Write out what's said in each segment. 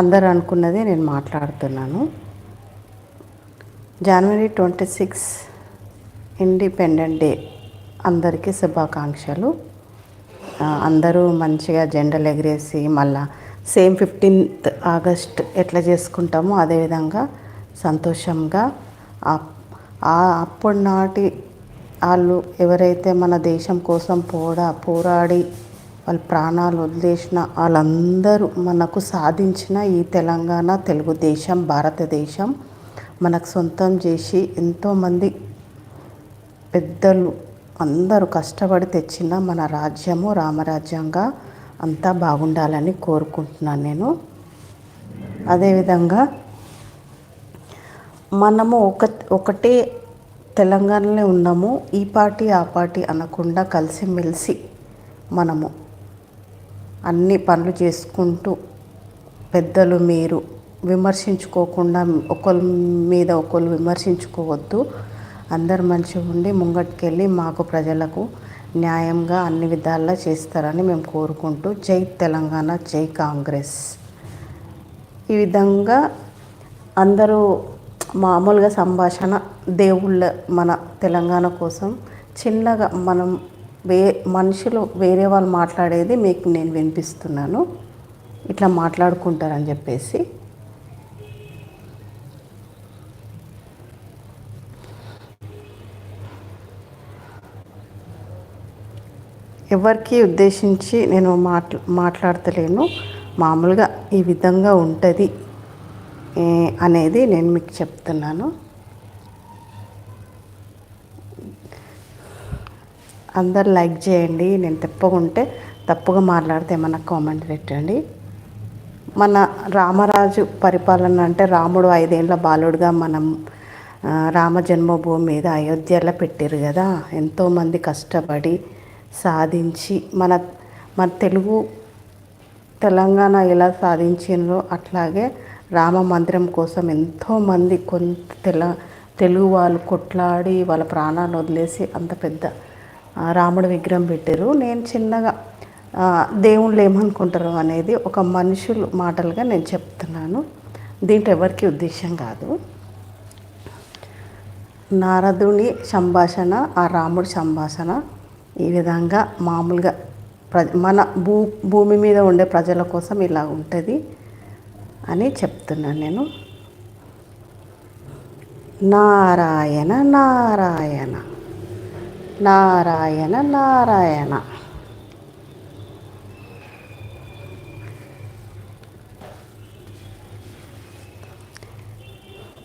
అందరు అనుకున్నదే నేను మాట్లాడుతున్నాను. జనవరి ట్వంటీ సిక్స్ ఇండిపెండెంట్ డే అందరికీ శుభాకాంక్షలు. అందరూ మంచిగా జెండలు ఎగిరేసి మళ్ళా సేమ్ ఫిఫ్టీన్త్ ఆగస్ట్ ఎట్లా చేసుకుంటామో అదేవిధంగా సంతోషంగా అప్పుడు అప్పటి నాటి వాళ్ళు ఎవరైతే మన దేశం కోసం పోడా పోరాడి వాళ్ళ ప్రాణాలు వదిలేసిన వాళ్ళందరూ మనకు సాధించిన ఈ తెలంగాణ తెలుగుదేశం భారతదేశం మనకు సొంతం చేసి ఎంతోమంది పెద్దలు అందరూ కష్టపడి తెచ్చిన మన రాజ్యము రామరాజ్యంగా అంతా బాగుండాలని కోరుకుంటున్నాను నేను. అదేవిధంగా మనము ఒక ఒకటే తెలంగాణలో ఉన్నాము ఈ పార్టీ ఆ పార్టీ అనకుండా కలిసిమెలిసి మనము అన్ని పనులు చేసుకుంటూ పెద్దలు మీరు విమర్శించుకోకుండా ఒకరి మీద ఒకరు విమర్శించుకోవద్దు. అందరు మంచిగా ఉండి ముంగటికెళ్ళి మాకు ప్రజలకు న్యాయంగా అన్ని విధాలా చేస్తారని మేము కోరుకుంటూ జై తెలంగాణ జై కాంగ్రెస్. ఈ విధంగా అందరూ మామూలుగా సంభాషణ దేవుళ్ళ మన తెలంగాణ కోసం చిన్నగా మనం వే మనుషులు వేరే వాళ్ళు మాట్లాడేది మీకు నేను వినిపిస్తున్నాను. ఇట్లా మాట్లాడుకుంటారని చెప్పేసి. ఎవరికి ఉద్దేశించి నేను మాట్లా మాట్లాడతలేను. మామూలుగా ఈ విధంగా ఉంటుంది అనేది నేను మీకు చెప్తున్నాను. అందరు లైక్ చేయండి. నేను తప్పకుంటే తప్పుగా మాట్లాడితే ఏమన్నా కామెంట్ పెట్టండి. మన రామరాజు పరిపాలన అంటే రాముడు ఐదేళ్ళ బాలుడుగా మనం రామ జన్మభూమి మీద అయోధ్యలో పెట్టారు కదా. ఎంతోమంది కష్టపడి సాధించి మన మన తెలుగు తెలంగాణ ఎలా సాధించిందో అట్లాగే రామ మందిరం కోసం ఎంతోమంది కొంత తెల తెలుగు వాళ్ళు కొట్లాడి వాళ్ళ ప్రాణాలు వదిలేసి అంత పెద్ద రాముడు విగ్రహం పెట్టారు. నేను చిన్నగా దేవుళ్ళు ఏమనుకుంటారు అనేది ఒక మనుషులు మాటలుగా నేను చెప్తున్నాను. దీంట్లో ఎవరికి ఉద్దేశం కాదు. నారదుని సంభాషణ ఆ రాముడి సంభాషణ ఈ విధంగా మామూలుగా ప్ర మన భూ భూమి మీద ఉండే ప్రజల కోసం ఇలా ఉంటుంది అని చెప్తున్నాను నేను. నారాయణ నారాయణ. నారాయణ నారాయణ.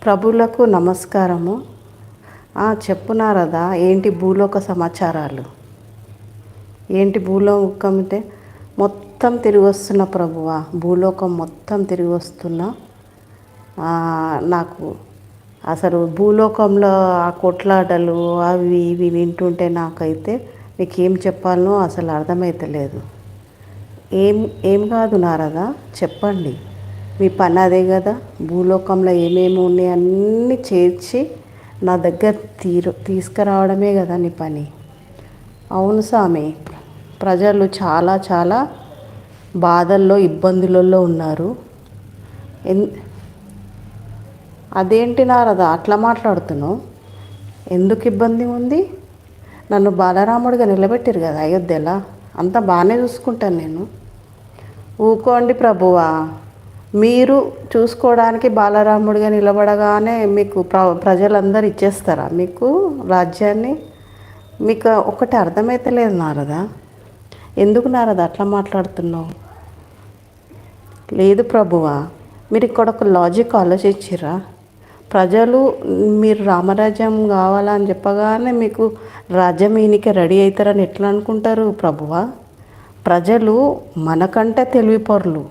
ప్రభులకు నమస్కారము. చెప్పునారదా ఏంటి భూలోక సమాచారాలు? ఏంటి భూలోకం అంటే? మొత్తం తిరిగి వస్తున్న ప్రభువా? భూలోకం మొత్తం తిరిగి వస్తున్న నాకు అసలు భూలోకంలో ఆ కొట్లాటలు అవి ఇవి వింటుంటే నాకైతే మీకు ఏం చెప్పాలనో అసలు అర్థమైతలేదు ఏం ఏం కాదు నారదా చెప్పండి. మీ పని అదే కదా. భూలోకంలో ఏమేమి ఉన్నాయి అన్నీ చేర్చి నా దగ్గర తీరు తీసుకురావడమే కదా నీ పని. అవును స్వామి ప్రజలు చాలా చాలా బాధల్లో ఇబ్బందులలో ఉన్నారు. ఎన్ అదేంటి నారద అట్లా మాట్లాడుతున్నావు? ఎందుకు ఇబ్బంది ఉంది? నన్ను బాలరాముడిగా నిలబెట్టారు కదా అయోధ్యలా. అంతా బాగానే చూసుకుంటాను నేను. ఊకోండి ప్రభువా. మీరు చూసుకోవడానికి బాలరాముడిగా నిలబడగానే మీకు ప్ర ప్రజలందరూ ఇచ్చేస్తారా మీకు రాజ్యాన్ని? మీకు ఒకటి అర్థమైతలేదు నారదా. ఎందుకు నారదా అట్లా మాట్లాడుతున్నావు? లేదు ప్రభువా. మీరు ఇక్కడ ఒక లాజిక్ ఆలోచించిరా ప్రజలు మీరు రామరాజ్యం కావాలని చెప్పగానే మీకు రాజ్యం ఈయనకి రెడీ అవుతారని ఎట్లా అనుకుంటారు ప్రభువా? ప్రజలు మనకంటే తెలివిపరులు.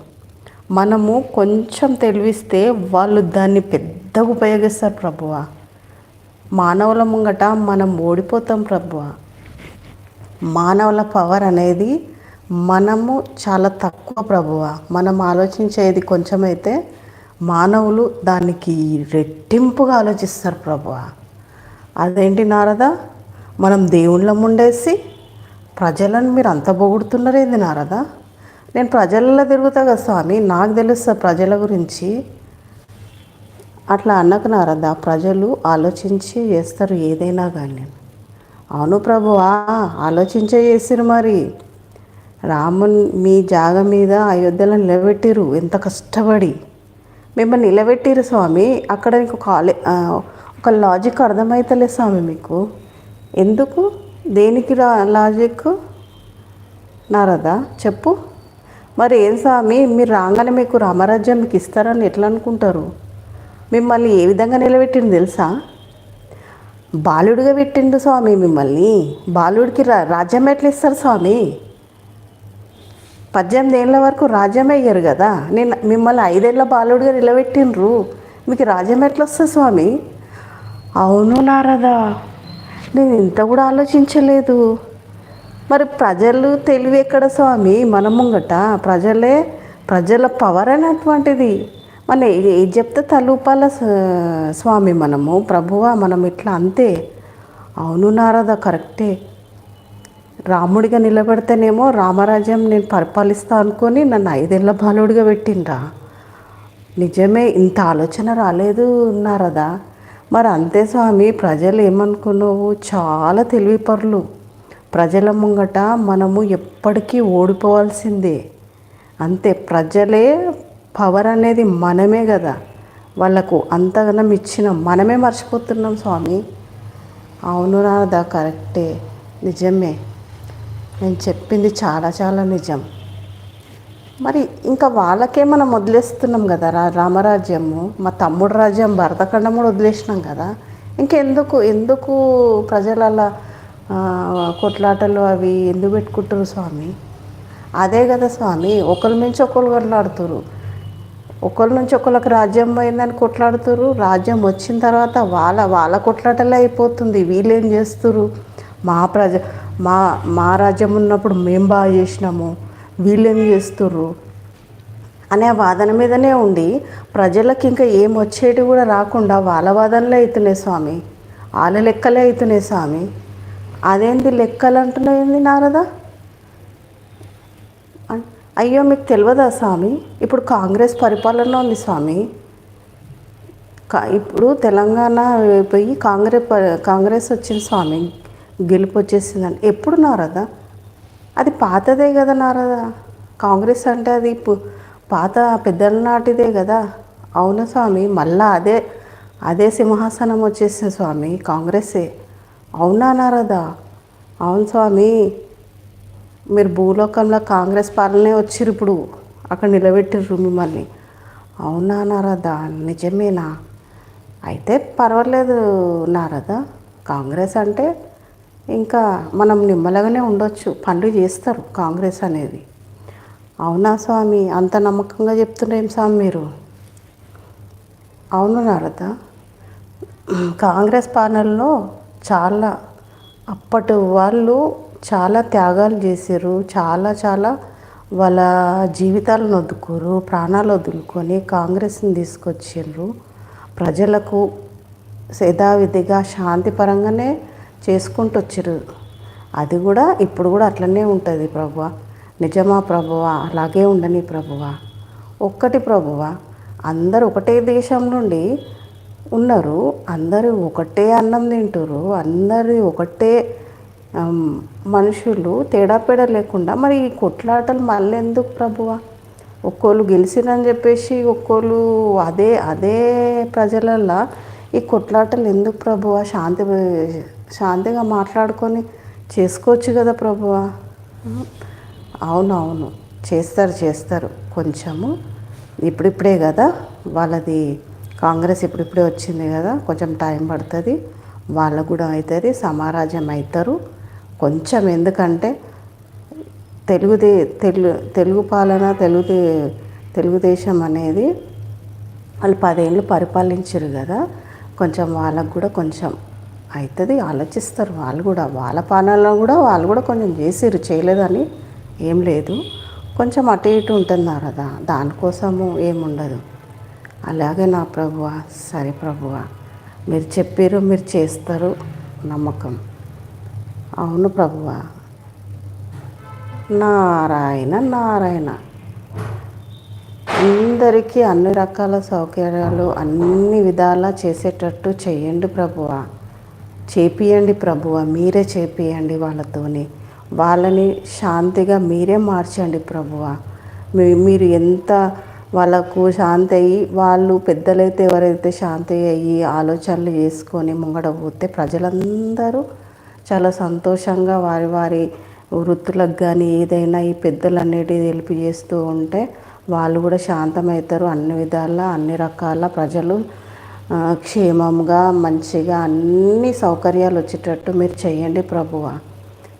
మనము కొంచెం తెలివిస్తే వాళ్ళు దాన్ని పెద్దగా ఉపయోగిస్తారు ప్రభువ. మానవుల ముంగట మనం ఓడిపోతాం ప్రభువ. మానవుల పవర్ అనేది మనము చాలా తక్కువ ప్రభువ. మనం ఆలోచించేది కొంచెమైతే మానవులు దానికి రెట్టింపుగా ఆలోచిస్తారు ప్రభువ అదేంటి నారదా? మనం దేవుళ్ళం ఉండేసి ప్రజలను మీరు అంత పొగుడుతున్నారేంది నారదా? నేను ప్రజల్లో తిరుగుతా కదా స్వామి నాకు తెలుస్తా ప్రజల గురించి. అట్లా అన్నకు నారదా ప్రజలు ఆలోచించి చేస్తారు ఏదైనా కానీ అవును ప్రభువా ఆలోచించే చేసిరు మరి. రాముని మీ జాగ మీద అయోధ్యలో నిలబెట్టిరు ఎంత కష్టపడి. మిమ్మల్ని నిలబెట్టిరు స్వామి. అక్కడ నీకు కాలే ఒక లాజిక్ అర్థమవుతలే స్వామి మీకు. ఎందుకు? దేనికి రా లాజిక్ నారదా చెప్పు. మరి ఏం స్వామి? మీరు రాగానే మీకు రామరాజ్యం మీకు ఇస్తారని ఎట్లా అనుకుంటారు? మిమ్మల్ని ఏ విధంగా నిలబెట్టింది తెలుసా? బాలుడిగా పెట్టిండు స్వామి మిమ్మల్ని. బాలుడికి రా రాజ్యం ఎట్లా ఇస్తారు స్వామి? పద్దెనిమిది ఏళ్ళ వరకు రాజ్యం అయ్యారు కదా. నేను మిమ్మల్ని ఐదేళ్ళ బాలుడిగా నిలబెట్టిండ్రు. మీకు రాజ్యం ఎట్లా వస్తుంది స్వామి? అవును నారదా నేను ఇంత కూడా ఆలోచించలేదు. మరి ప్రజలు తెలివి ఎక్కడ స్వామి? మన ముంగట ప్రజలే ప్రజల పవర్ అనేటువంటిది మన ఏది చెప్తే తలూపాల స్వామి మనము ప్రభువా మనం ఇట్లా అంతే. అవును నారదా కరెక్టే రాముడిగా నిలబెడితేనేమో రామరాజ్యం నేను పరిపాలిస్తా అనుకొని నన్ను ఐదేళ్ళ బాలుడిగా పెట్టిండ్రా. నిజమే ఇంత ఆలోచన రాలేదు ఉన్నారదా మరి అంతే స్వామి ప్రజలు ఏమనుకున్నావు? చాలా తెలివిపరులు. ప్రజల ముంగట మనము ఎప్పటికీ ఓడిపోవాల్సిందే. అంతే ప్రజలే పవర్ అనేది మనమే కదా. వాళ్ళకు అంతగానం ఇచ్చిన మనమే మర్చిపోతున్నాం స్వామి. అవును రాదా కరెక్టే. నిజమే. నేను చెప్పింది చాలా చాలా నిజం. మరి ఇంకా వాళ్ళకే మనం వదిలేస్తున్నాం కదా రా రామరాజ్యము? మా తమ్ముడు రాజ్యం భరతఖండం కూడా వదిలేసినాం కదా. ఇంకెందుకు ఎందుకు ప్రజల కొట్లాటలు అవి ఎందుకు పెట్టుకుంటారు స్వామి? అదే కదా స్వామి ఒకరి నుంచి ఒకరు కొట్లాడుతారు ఒకరి నుంచి ఒకరికి రాజ్యం పోయిందని కొట్లాడుతారు రాజ్యం వచ్చిన తర్వాత వాళ్ళ వాళ్ళ కొట్లాటలే అయిపోతుంది. వీళ్ళేం చేస్తారు మా ప్రజ మా మా రాజ్యం ఉన్నప్పుడు మేము బాగా చేసినాము. వీళ్ళేం చేస్తుర్రు? అనే వాదన మీదనే ఉండి ప్రజలకు ఇంకా ఏం వచ్చేటి కూడా రాకుండా వాళ్ళ వాదనలే అవుతున్నాయి స్వామి. వాళ్ళ లెక్కలే అవుతున్నాయి స్వామి. అదేంటి లెక్కలు అంటున్నాయి నారదా? అయ్యో మీకు తెలియదా స్వామి? ఇప్పుడు కాంగ్రెస్ పరిపాలన ఉంది స్వామి. ఇప్పుడు తెలంగాణ పోయి కాంగ్రెస్ కాంగ్రెస్ వచ్చింది స్వామి. గెలుపు వచ్చేసిందని ఎప్పుడు నారదా? అది పాతదే కదా నారదా? కాంగ్రెస్ అంటే అది పాత పెద్దల నాటిదే కదా? అవును స్వామి? మళ్ళా అదే అదే సింహాసనం వచ్చేసింది స్వామి కాంగ్రెస్సే అవునా నారదా? అవును స్వామి. మీరు భూలోకంలో కాంగ్రెస్ పాలనే వచ్చిర్రు ఇప్పుడు. అక్కడ నిలబెట్టిర్రు మిమ్మల్ని. అవునా నారదా? నిజమేనా? అయితే పర్వాలేదు నారదా. కాంగ్రెస్ అంటే ఇంకా మనం నిమ్మలగానే ఉండొచ్చు. పనులు చేస్తారు కాంగ్రెస్ అనేది. అవునా స్వామి? అంత నమ్మకంగా చెప్తున్నాం స్వామి మీరు? అవును నారద. కాంగ్రెస్ పాలనలో చాలా అప్పటి వాళ్ళు చాలా త్యాగాలు చేశారు. చాలా చాలా వాళ్ళ జీవితాలను వదుకోరు ప్రాణాలు వదులుకొని కాంగ్రెస్ని తీసుకొచ్చిండ్రు ప్రజలకు యథావిధిగా శాంతిపరంగానే చేసుకుంటూ వచ్చారు అది కూడా ఇప్పుడు కూడా అట్లనే ఉంటుంది ప్రభువ. నిజమా ప్రభువ? అలాగే ఉండని ప్రభువ. ఒక్కటి ప్రభువ అందరు ఒకటే దేశం నుండి ఉన్నారు. అందరూ ఒకటే అన్నం తింటారు అందరు ఒకటే మనుషులు. తేడాపేడ లేకుండా మరి ఈ కొట్లాటలు మళ్ళీ ఎందుకు ప్రభువ? ఒక్కోళ్ళు గెలిచిరని చెప్పేసి ఒక్కోళ్ళు అదే అదే ప్రజలల్లో ఈ కొట్లాటలు ఎందుకు ప్రభువ? శాంతి శాంతిగా మాట్లాడుకొని చేసుకోవచ్చు కదా ప్రభువ? అవునవును. చేస్తారు చేస్తారు. కొంచెము ఇప్పుడిప్పుడే కదా వాళ్ళది కాంగ్రెస్ ఇప్పుడిప్పుడే వచ్చింది కదా కొంచెం టైం పడుతుంది. వాళ్ళకు కూడా అవుతుంది సమారాజ్యం అవుతారు. కొంచెం ఎందుకంటే తెలుగుదే తెలుగు తెలుగు పాలన తెలుగు తెలుగుదేశం అనేది వాళ్ళు పదేళ్ళు పరిపాలించరు కదా. కొంచెం వాళ్ళకు కూడా కొంచెం అవుతుంది ఆలోచిస్తారు. వాళ్ళు కూడా వాళ్ళ పాలనలో కూడా వాళ్ళు కూడా కొంచెం చేసారు చేయలేదని ఏం లేదు. కొంచెం అటు ఇటు ఉంటుంది కదా దానికోసము ఏముండదు. అలాగే నా ప్రభువ సరే ప్రభువ మీరు చెప్పారు మీరు చేస్తారు నమ్మకం. అవును ప్రభువ. నారాయణ నారాయణ. అందరికీ అన్ని రకాల సౌకర్యాలు అన్ని విధాలా చేసేటట్టు చేయండి ప్రభువ. చేపియండి ప్రభువ మీరే చేపియండి వాళ్ళతోని. వాళ్ళని శాంతిగా మీరే మార్చండి ప్రభువ. మీరు ఎంత వాళ్ళకు శాంతి అయ్యి వాళ్ళు పెద్దలైతే ఎవరైతే శాంతి అయ్యి ఆలోచనలు చేసుకొని ముంగడ పోతే ప్రజలందరూ చాలా సంతోషంగా వారి వారి వృత్తులకు కానీ ఏదైనా ఈ పెద్దలు అనేటివి తెలిపి చేస్తూ ఉంటే వాళ్ళు కూడా శాంతమవుతారు. అన్ని విధాల అన్ని రకాల ప్రజలు క్షేమంగా మంచిగా అన్ని సౌకర్యాలు వచ్చేటట్టు మీరు చేయండి ప్రభువ.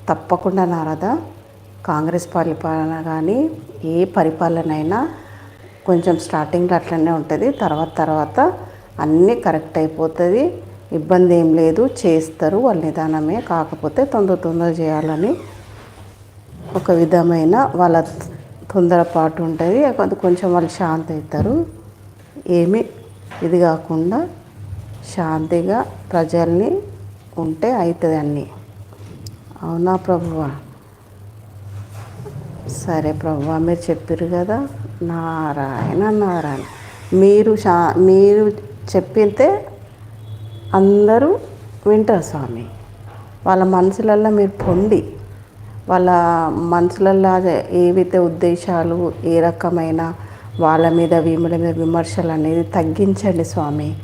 తప్పకుండా నారదా కాంగ్రెస్ పరిపాలన కానీ ఏ పరిపాలన అయినా కొంచెం స్టార్టింగ్లో అట్లనే ఉంటుంది. తర్వాత తర్వాత అన్నీ కరెక్ట్ అయిపోతుంది. ఇబ్బంది ఏం లేదు. చేస్తారు. వాళ్ళ నిదానమే. కాకపోతే తొందర తొందర చేయాలని ఒక విధమైన వాళ్ళ తొందరపాటు ఉంటుంది. కొంచెం వాళ్ళు శాంతి అవుతారు ఏమి ఇది కాకుండా శాంతిగా ప్రజల్ని ఉంటే అవుతుంది అన్నీ. అవునా ప్రభువా? సరే ప్రభువా మీరు చెప్పారు కదా. నారాయణ నారాయణ. మీరు శా మీరు చెప్పితే అందరూ వింటారు స్వామి. వాళ్ళ మనసులల్లో మీరు పొండి వాళ్ళ మనసులల్లో ఏవైతే ఉద్దేశాలు ఏ రకమైన వాళ్ళ మీద వీముల మీద విమర్శలు అనేది తగ్గించండి స్వామి.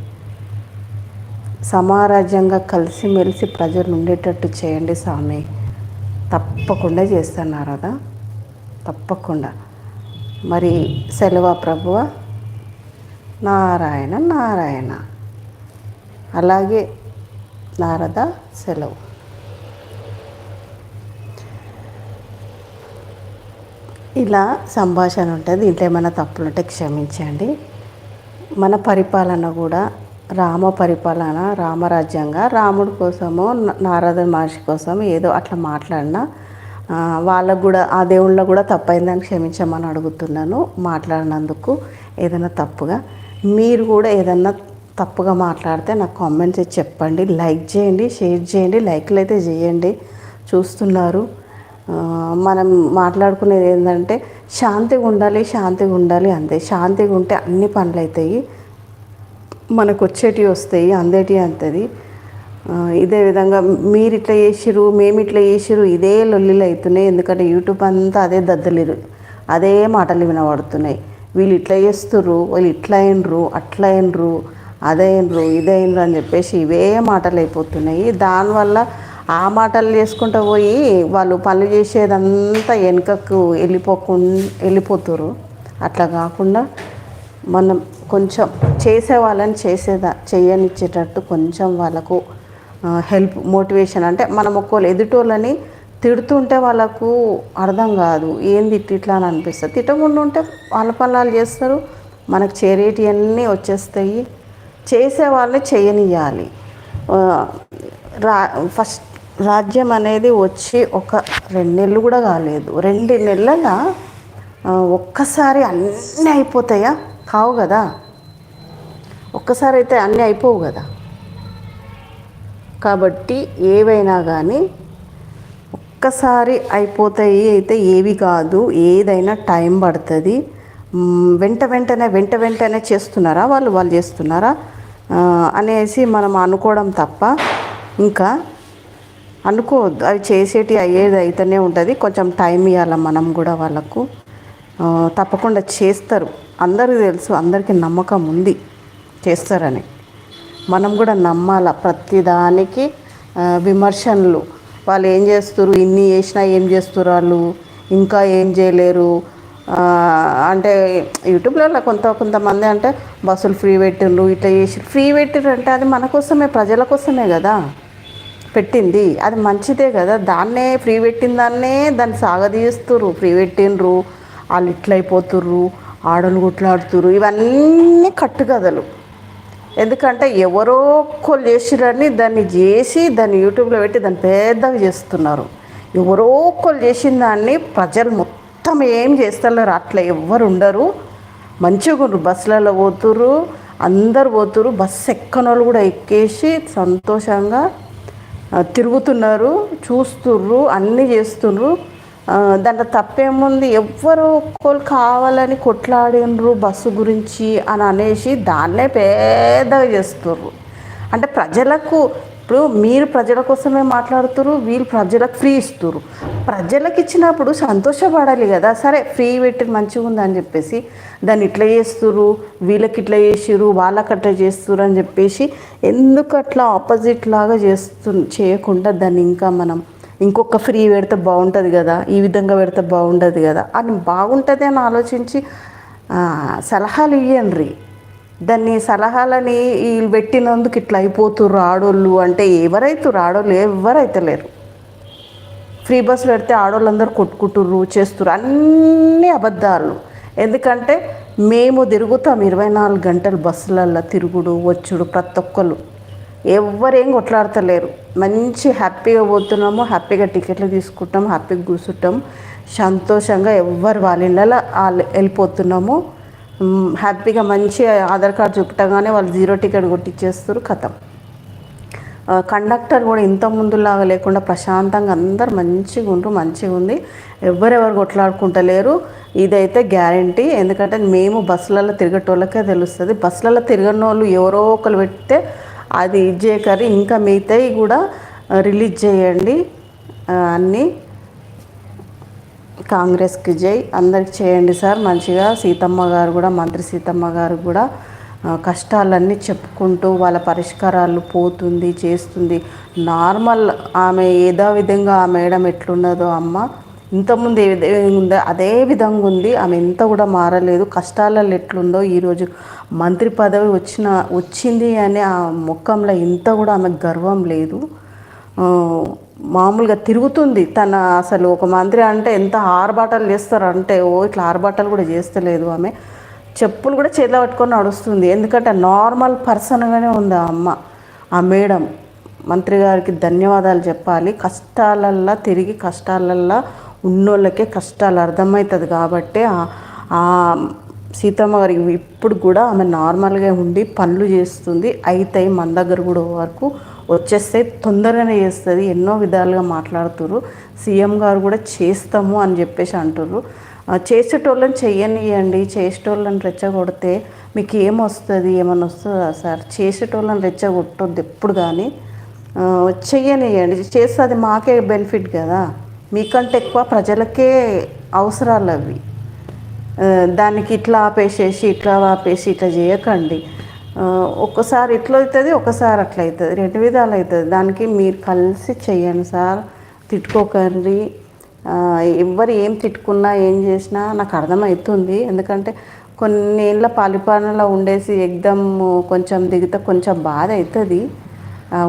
సమారాజ్యంగా కలిసిమెలిసి ప్రజలు ఉండేటట్టు చేయండి స్వామి. తప్పకుండా చేస్తున్నారు తప్పకుండా. మరి సెలవు ప్రభువ? నారాయణ నారాయణ. అలాగే నారద సెలవు. ఇలా సంభాషణ ఉంటుంది. దీంట్లో ఏమైనా తప్పులు ఉంటే క్షమించండి. మన పరిపాలన కూడా రామ పరిపాలన రామరాజ్యంగా రాముడి కోసము నారద మహర్షి కోసం ఏదో అట్లా మాట్లాడినా వాళ్ళకు కూడా ఆ దేవుళ్ళ కూడా తప్పైందని క్షమించమని అడుగుతున్నాను మాట్లాడినందుకు ఏదైనా తప్పుగా. మీరు కూడా ఏదన్నా తప్పుగా మాట్లాడితే నాకు కామెంట్స్ చెప్పండి. లైక్ చేయండి షేర్ చేయండి లైక్లు అయితే చేయండి. చూస్తున్నారు. మనం మాట్లాడుకునేది ఏంటంటే శాంతిగా ఉండాలి శాంతిగా ఉండాలి అంతే. శాంతిగా ఉంటే అన్ని పనులు అవుతాయి మనకు వచ్చేటివి వస్తాయి అందేటివి అంతది. ఇదే విధంగా మీరు ఇట్లా చేసిరు మేము ఇట్లా చేసిరు ఇదే లొల్లిలు అవుతున్నాయి ఎందుకంటే యూట్యూబ్ అంతా అదే దద్దలేరు అదే మాటలు వినబడుతున్నాయి. వీళ్ళు ఇట్లా చేస్తుర్రు వాళ్ళు ఇట్లా అయినరు అట్లా అయినరు అదైనరు ఇదైనరు అని చెప్పేసి ఇవే మాటలు అయిపోతున్నాయి. దానివల్ల ఆ మాటలు చేసుకుంటూ పోయి వాళ్ళు పనులు చేసేదంతా వెనుకకు వెళ్ళిపోకు వెళ్ళిపోతురు అట్లా కాకుండా మనం కొంచెం చేసే వాళ్ళని చేసేదా చేయనిచ్చేటట్టు కొంచెం వాళ్ళకు హెల్ప్ మోటివేషన్ అంటే మనం ఒక్కోళ్ళు ఎదుటోళ్ళని తిడుతుంటే వాళ్ళకు అర్థం కాదు. ఏంది ఇట్లా అని అనిపిస్తుంది. తిట్టకుండా ఉంటే వాళ్ళ పనులు చేస్తారు. మనకు చేరేటివన్నీ వచ్చేస్తాయి. చేసే వాళ్ళని చేయనియాలి రా ఫస్ట్ రాజ్యం అనేది వచ్చి ఒక రెండు నెలలు కూడా కాలేదు. రెండు నెలల ఒక్కసారి అన్నీ అయిపోతాయా? కావు కదా. ఒక్కసారి అయితే అన్నీ అయిపోవు కదా. కాబట్టి ఏవైనా కానీ ఒక్కసారి అయిపోతాయి అయితే ఏవి కాదు. ఏదైనా టైం పడుతుంది. వెంట వెంటనే వెంట వెంటనే చేస్తున్నారా వాళ్ళు? వాళ్ళు చేస్తున్నారా? అనేసి మనం అనుకోవడం తప్ప ఇంకా అనుకోవద్దు. అవి చేసేటి అయ్యేది అయితేనే ఉంటుంది. కొంచెం టైం ఇవ్వాలి మనం కూడా వాళ్ళకు. తప్పకుండా చేస్తారు. అందరికీ తెలుసు అందరికీ నమ్మకం ఉంది చేస్తారని. మనం కూడా నమ్మాల ప్రతిదానికి విమర్శనలు. వాళ్ళు ఏం చేస్తారు ఇన్ని చేసినా ఏం చేస్తారు వాళ్ళు? ఇంకా ఏం చేయలేరు? అంటే యూట్యూబ్లలో కొంత కొంతమంది అంటే బస్సులు ఫ్రీ పెట్టిండ్రు ఇట్లా చేసి ఫ్రీ పెట్టిండ్రు అంటే అది మన కోసమే ప్రజల కోసమే కదా? పెట్టింది. అది మంచిదే కదా. దాన్నే ఫ్రీ పెట్టిన దాన్నే దాన్ని సాగదీస్తుర్రు. ఫ్రీ పెట్టిండ్రు. వాళ్ళు ఇట్లయిపోతుర్రు. ఆడలు కొట్లాడుతురు ఇవన్నీ కట్టుకథలు ఎందుకంటే ఎవరో ఒక్కరు చేసిరని దాన్ని చేసి దాన్ని యూట్యూబ్లో పెట్టి దాన్ని పెద్దగా చేస్తున్నారు. ఎవరో ఒక్కరు చేసిన దాన్ని ప్రజలు మొత్తం ఏం చేస్తలేరు. అట్లా ఎవ్వరు ఉండరు. మంచిగా బస్సులలో పోతురు అందరు పోతురు బస్సు ఎక్కనోళ్ళు కూడా ఎక్కేసి సంతోషంగా తిరుగుతున్నారు చూస్తుర్రు అన్నీ చేస్తుర్రు. దాంట్లో తప్పేముంది? ఎవ్వరు ఒక్కరు కావాలని కొట్లాడినరు బస్సు గురించి అని అనేసి దాన్నే పేదగా చేస్తుర్రు. అంటే ప్రజలకు ఇప్పుడు మీరు ప్రజల కోసమే మాట్లాడుతురు వీళ్ళు ప్రజలకు ఫ్రీ ఇస్తురు. ప్రజలకు ఇచ్చినప్పుడు సంతోషపడాలి కదా. సరే ఫ్రీ పెట్టి మంచిగా ఉందని చెప్పేసి దాన్ని ఇట్లా చేస్తురు వీళ్ళకి ఇట్లా చేసిరు వాళ్ళకి అట్లా చేస్తురు అని చెప్పేసి ఎందుకు అట్లా ఆపోజిట్ లాగా చేస్తు చేయకుండా దాన్ని ఇంకా మనం ఇంకొక ఫ్రీ పెడితే బాగుంటుంది కదా ఈ విధంగా పెడితే బాగుంటుంది కదా అని బాగుంటుంది అని ఆలోచించి సలహాలు ఇవ్వండి దాన్ని సలహాలని వీళ్ళు పెట్టినందుకు ఇట్లా అయిపోతుర్రు ఆడోళ్ళు అంటే ఎవరైతురు ఆడోళ్ళు ఎవరైతే లేరు. ఫ్రీ బస్ పెడితే ఆడోళ్ళందరూ కొట్టుకుంటుర్రు చేస్తుర్రు అన్నీ అబద్ధాలు. ఎందుకంటే మేము తిరుగుతాం ఇరవై నాలుగు గంటలు బస్సులల్లో తిరుగుడు వచ్చుడు ప్రతి ఒక్కరు ఎవరేం కొట్లాడతలేరు. మంచి హ్యాపీగా పోతున్నాము హ్యాపీగా టికెట్లు తీసుకుంటాం హ్యాపీగా కూర్చుంటాం. సంతోషంగా ఎవరు వాళ్ళ ఇళ్ళలో వాళ్ళు వెళ్ళిపోతున్నాము. హ్యాపీగా మంచి ఆధార్ కార్డు చూపటగానే వాళ్ళు జీరో టికెట్ కొట్టిచ్చేస్తారు కథం. కండక్టర్ కూడా ఇంత ముందులాగా లేకుండా ప్రశాంతంగా అందరు మంచిగా ఉండ్రు మంచిగా ఉంది. ఎవరెవరు కొట్లాడుకుంటలేరు. ఇదైతే గ్యారంటీ. ఎందుకంటే మేము బస్సులలో తిరిగేటోళ్ళకే తెలుస్తుంది. బస్సులలో తిరగని వాళ్ళు ఎవరో ఒకరు పెడితే అది ఇది చేయకరి ఇంకా మిగతాయి కూడా రిలీజ్ చేయండి అన్నీ. కాంగ్రెస్కి జై. అందరికి చేయండి సార్. మంచిగా సీతమ్మ గారు కూడా మంత్రి సీతమ్మ గారు కూడా కష్టాలన్నీ చెప్పుకుంటూ వాళ్ళ పరిష్కారాలు పోతుంది చేస్తుంది. నార్మల్ ఆమె ఏదో విధంగా ఆ మేడం ఎట్లున్నదో అమ్మ ఇంతకుముందు ఏ విధంగా ఉందో అదే విధంగా ఉంది. ఆమె ఎంత కూడా మారలేదు. కష్టాలలో ఎట్లుందో ఈరోజు మంత్రి పదవి వచ్చిన వచ్చింది అనే ఆ ముఖంలో ఇంత కూడా ఆమెకు గర్వం లేదు. మామూలుగా తిరుగుతుంది. తన అసలు ఒక మంత్రి అంటే ఎంత ఆర్బాటాలు చేస్తారంటే ఓ ఇట్లా ఆరబాటలు కూడా చేస్తలేదు ఆమె. చెప్పులు కూడా చేతిలో పట్టుకొని నడుస్తుంది. ఎందుకంటే నార్మల్ పర్సన్గానే ఉంది ఆ అమ్మ. ఆ మేడం మంత్రి గారికి ధన్యవాదాలు చెప్పాలి. కష్టాలల్లా తిరిగి కష్టాలల్లా ఉన్నోళ్ళకే కష్టాలు అర్థమవుతుంది కాబట్టి ఆ సీతమ్మ గారికి ఇప్పుడు కూడా ఆమె నార్మల్గా ఉండి పనులు చేస్తుంది. అయితే మన దగ్గర కూడా వరకు వచ్చేస్తే తొందరగానే చేస్తుంది. ఎన్నో విధాలుగా మాట్లాడుతున్నారు సీఎం గారు కూడా చేస్తాము అని చెప్పేసి అంటున్నారు చేసేటోళ్ళని చెయ్యనియండి చేసేటోళ్ళని రెచ్చగొడితే మీకు ఏమొస్తుంది ఏమన్నా వస్తుందా సార్? చేసేటోళ్ళని రెచ్చగొట్టొద్దు ఎప్పుడు కానీ చెయ్యనియండి చేస్తే అది మాకే బెనిఫిట్ కదా. మీకంటే ఎక్కువ ప్రజలకే అవసరాలు అవి దానికి ఇట్లా ఆపేసేసి ఇట్లా ఆపేసి ఇట్లా చేయకండి. ఒక్కసారి ఇట్లా అవుతుంది ఒకసారి అట్లా అవుతుంది. రెండు విధాలు అవుతుంది. దానికి మీరు కలిసి చేయండి సార్. తిట్టుకోకండి. ఎవరు ఏం తిట్టుకున్నా ఏం చేసినా నాకు అర్థమవుతుంది. ఎందుకంటే కొన్ని ఏళ్ళ పాలిపాలనలో ఉండేసి ఎగ్దమ్ కొంచెం దిగితే కొంచెం బాధ అవుతుంది.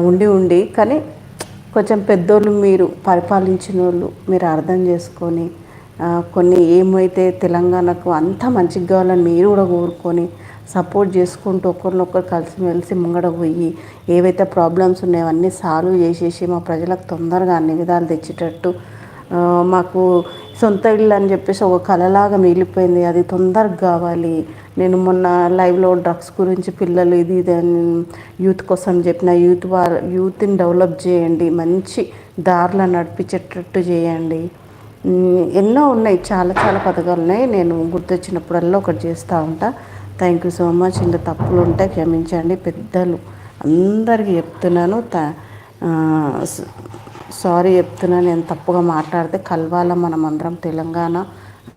ఉండి ఉండి. కానీ కొంచెం పెద్దోళ్ళు మీరు పరిపాలించిన వాళ్ళు మీరు అర్థం చేసుకొని కొన్ని ఏమైతే తెలంగాణకు అంత మంచిగా కావాలని మీరు కూడా కోరుకొని సపోర్ట్ చేసుకుంటూ ఒకరినొకరు కలిసిమెలిసి ముంగడ పోయి ఏవైతే ప్రాబ్లమ్స్ ఉన్నాయో అన్నీ సాల్వ్ చేసేసి మా ప్రజలకు తొందరగా అన్ని విధాలు తెచ్చేటట్టు మాకు సొంత ఇల్లు అని చెప్పేసి ఒక కళలాగా మిగిలిపోయింది. అది తొందరగా కావాలి. నేను మొన్న లైవ్లో డ్రగ్స్ గురించి పిల్లలు ఇది ఇది యూత్ కోసం చెప్పిన యూత్ వారు యూత్ని డెవలప్ చేయండి. మంచి దారిలో నడిపించేటట్టు చేయండి. ఎన్నో ఉన్నాయి. చాలా చాలా పథకాలు ఉన్నాయి. నేను గుర్తొచ్చినప్పుడల్లా ఒకటి చేస్తూ ఉంటాను థ్యాంక్ యూ సో మచ్ ఇంకా తప్పులు ఉంటే క్షమించండి. పెద్దలు అందరికీ చెప్తున్నాను. త సారీ చెప్తున్నా నేను తప్పుగా మాట్లాడితే కలవాల మనం అందరం తెలంగాణ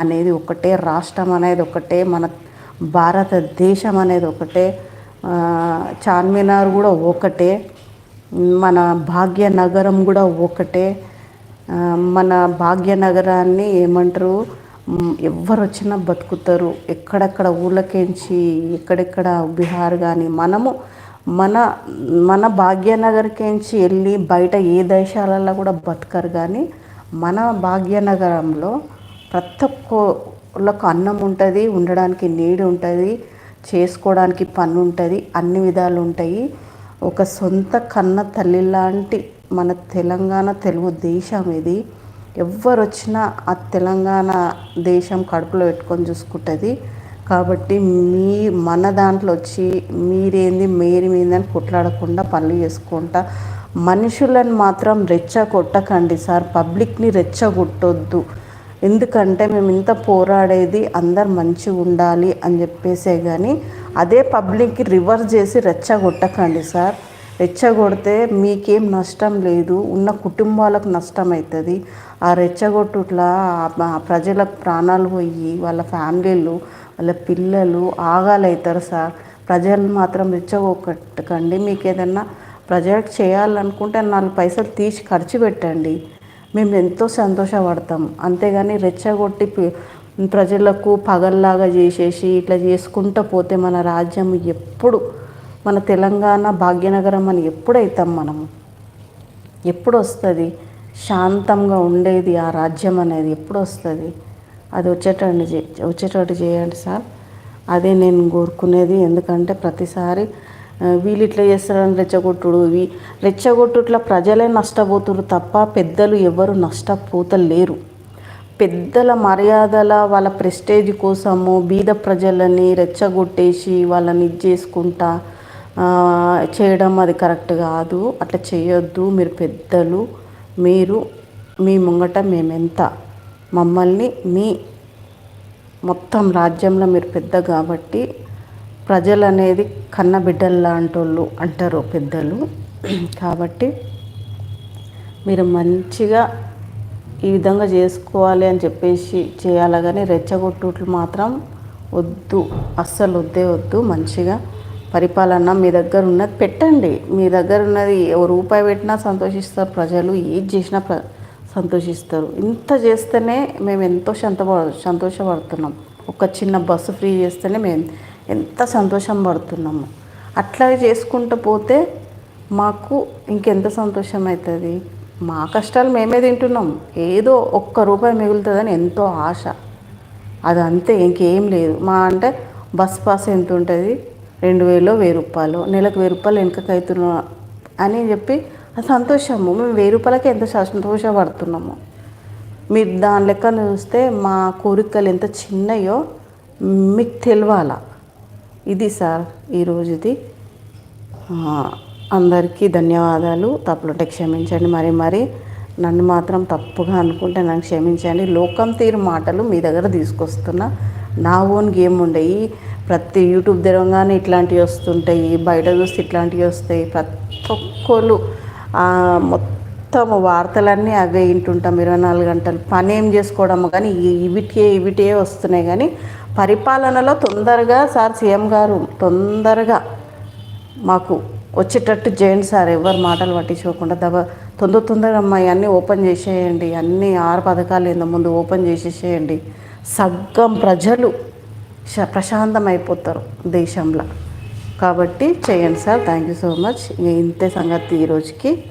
అనేది ఒకటే రాష్ట్రం అనేది ఒకటే మన భారతదేశం అనేది ఒకటే చార్మినార్ కూడా ఒకటే మన భాగ్యనగరం కూడా ఒకటే మన భాగ్యనగరాన్ని ఏమంటారు? ఎవరు వచ్చినా బతుకుతారు. ఎక్కడెక్కడ ఊళ్ళకేంచి ఎక్కడెక్కడ బీహార్ కానీ మనము మన మన భాగ్యనగర్కేంచి వెళ్ళి బయట ఏ దేశాలలో కూడా బతకరు కానీ మన భాగ్యనగరంలో ప్రతి ఒక్కళ్ళకు అన్నం ఉంటుంది ఉండడానికి నీడు ఉంటుంది చేసుకోవడానికి పని ఉంటుంది అన్ని విధాలు ఉంటాయి. ఒక సొంత కన్న తల్లి లాంటి మన తెలంగాణ తెలుగు దేశం ఇది. ఎవరు వచ్చినా ఆ తెలంగాణ దేశం కడుపులో పెట్టుకొని చూసుకుంటుంది. కాబట్టి మీ మన దాంట్లో వచ్చి మీరేంది మీరు మీదని కొట్లాడకుండా పనులు చేసుకుంటా. మనుషులను మాత్రం రెచ్చగొట్టకండి సార్. పబ్లిక్ని రెచ్చగొట్టొద్దు. ఎందుకంటే మేము ఇంత పోరాడేది అందరు మంచిగా ఉండాలి అని చెప్పేసే కానీ అదే పబ్లిక్కి రివర్స్ చేసి రెచ్చగొట్టకండి సార్. రెచ్చగొడితే మీకేం నష్టం లేదు. ఉన్న కుటుంబాలకు నష్టం అవుతుంది ఆ రెచ్చగొట్టుట్లా ప్రజలకు ప్రాణాలు పోయి వాళ్ళ ఫ్యామిలీలు వాళ్ళ పిల్లలు ఆగాలవుతారు సార్. ప్రజలు మాత్రం రెచ్చగొట్టకండి. మీకు ఏదన్నా ప్రజలకు చేయాలనుకుంటే నాలుగు పైసలు తీసి ఖర్చు పెట్టండి. మేము ఎంతో సంతోషపడతాం. అంతేగాని రెచ్చగొట్టి ప్రజలకు పగల్లాగా చేసేసి ఇట్లా చేసుకుంటూ పోతే మన రాజ్యం ఎప్పుడు మన తెలంగాణ భాగ్యనగరం అని ఎప్పుడైతాం మనము? ఎప్పుడు వస్తుంది శాంతంగా ఉండేది ఆ రాజ్యం అనేది ఎప్పుడు వస్తుంది అది వచ్చేటట్టు వచ్చేటట్టు చేయండి సార్. అదే నేను కోరుకునేది ఎందుకంటే ప్రతిసారి వీళ్ళు ఇట్లా చేస్తారని రెచ్చగొట్టుడు. ఇవి రెచ్చగొట్టుట్లా ప్రజలే నష్టపోతున్నారు తప్ప పెద్దలు ఎవరు నష్టపోతలేరు. పెద్దల మర్యాదల వాళ్ళ ప్రెస్టేజ్ కోసము బీద ప్రజలని రెచ్చగొట్టేసి వాళ్ళని ఇది చేసుకుంటా చేయడం అది కరెక్ట్ కాదు. అట్లా చేయొద్దు. మీరు పెద్దలు మీరు మీ ముంగట మేమెంత? మమ్మల్ని మీ మొత్తం రాజ్యంలో మీరు పెద్ద కాబట్టి ప్రజలు అనేది కన్న బిడ్డల్లాంటోళ్ళు అంటారు పెద్దలు. కాబట్టి మీరు మంచిగా ఈ విధంగా చేసుకోవాలి అని చెప్పేసి చేయాలి కానీ రెచ్చగొట్టుట్లు మాత్రం వద్దు. అస్సలు వద్దే వద్దు. మంచిగా పరిపాలన మీ దగ్గర ఉన్నది పెట్టండి. మీ దగ్గర ఉన్నది రూపాయి పెట్టినా సంతోషిస్తారు. ప్రజలు ఏది చేసినా ప్ర సంతోషిస్తారు. ఇంత చేస్తేనే మేము ఎంతో సంతప సంతోషపడుతున్నాం. ఒక చిన్న బస్సు ఫ్రీ చేస్తేనే మేము ఎంత సంతోషం పడుతున్నాము. అట్లాగే చేసుకుంటూ పోతే మాకు ఇంకెంత సంతోషం అవుతుంది మా కష్టాలు మేమే తింటున్నాం. ఏదో ఒక్క రూపాయి మిగులుతుందని ఎంతో ఆశ. అది అంతే ఇంకేం లేదు. మా అంటే బస్ పాస్ ఎంత ఉంటుంది? రెండు వేలు వెయ్యి రూపాయలు నెలకు వెయ్యి రూపాయలు వెనుకకు అవుతున్నా అని చెప్పి సంతోషము. మేము వెయ్యి రూపాయలకి ఎంత సంతోషపడుతున్నాము. మీరు దాని లెక్క చూస్తే మా కోరికలు ఎంత చిన్నయో మీకు తెలియాలా ఇది సార్ ఈరోజుది. అందరికీ ధన్యవాదాలు. తప్పులుంటే క్షమించండి. మరి మరి నన్ను మాత్రం తప్పుగా అనుకుంటే నన్ను క్షమించండి. లోకం తీరు మాటలు మీ దగ్గర తీసుకొస్తున్నా. నా ఓన్ గేమ్ ఉండయి ప్రతి యూట్యూబ్ తెరవగానే ఇట్లాంటివి వస్తుంటాయి బయట చూస్తే ఇట్లాంటివి వస్తాయి. ప్రతి ఒక్కరు మొత్తం వార్తలన్నీ అవే వింటుంటాం ఇరవై నాలుగు గంటలు. పని ఏం చేసుకోవడము కానీ ఇవిటే ఇవిటే వస్తున్నాయి కానీ పరిపాలనలో తొందరగా సార్ సీఎం గారు తొందరగా మాకు వచ్చేటట్టు చేయండి సార్. ఎవరు మాటలు పట్టించుకోకుండా దబ తొందర తొందరగా అమ్మాయి అన్నీ ఓపెన్ చేసేయండి. అన్నీ ఆరు పథకాలు ఇంత ముందు ఓపెన్ చేసేసేయండి. సగ్గం ప్రజలు ప్రశాంతమైపోతారు దేశంలో. కాబట్టి చేయండి sir. Thank you so much. ఇంతే సంగతి ఈరోజుకి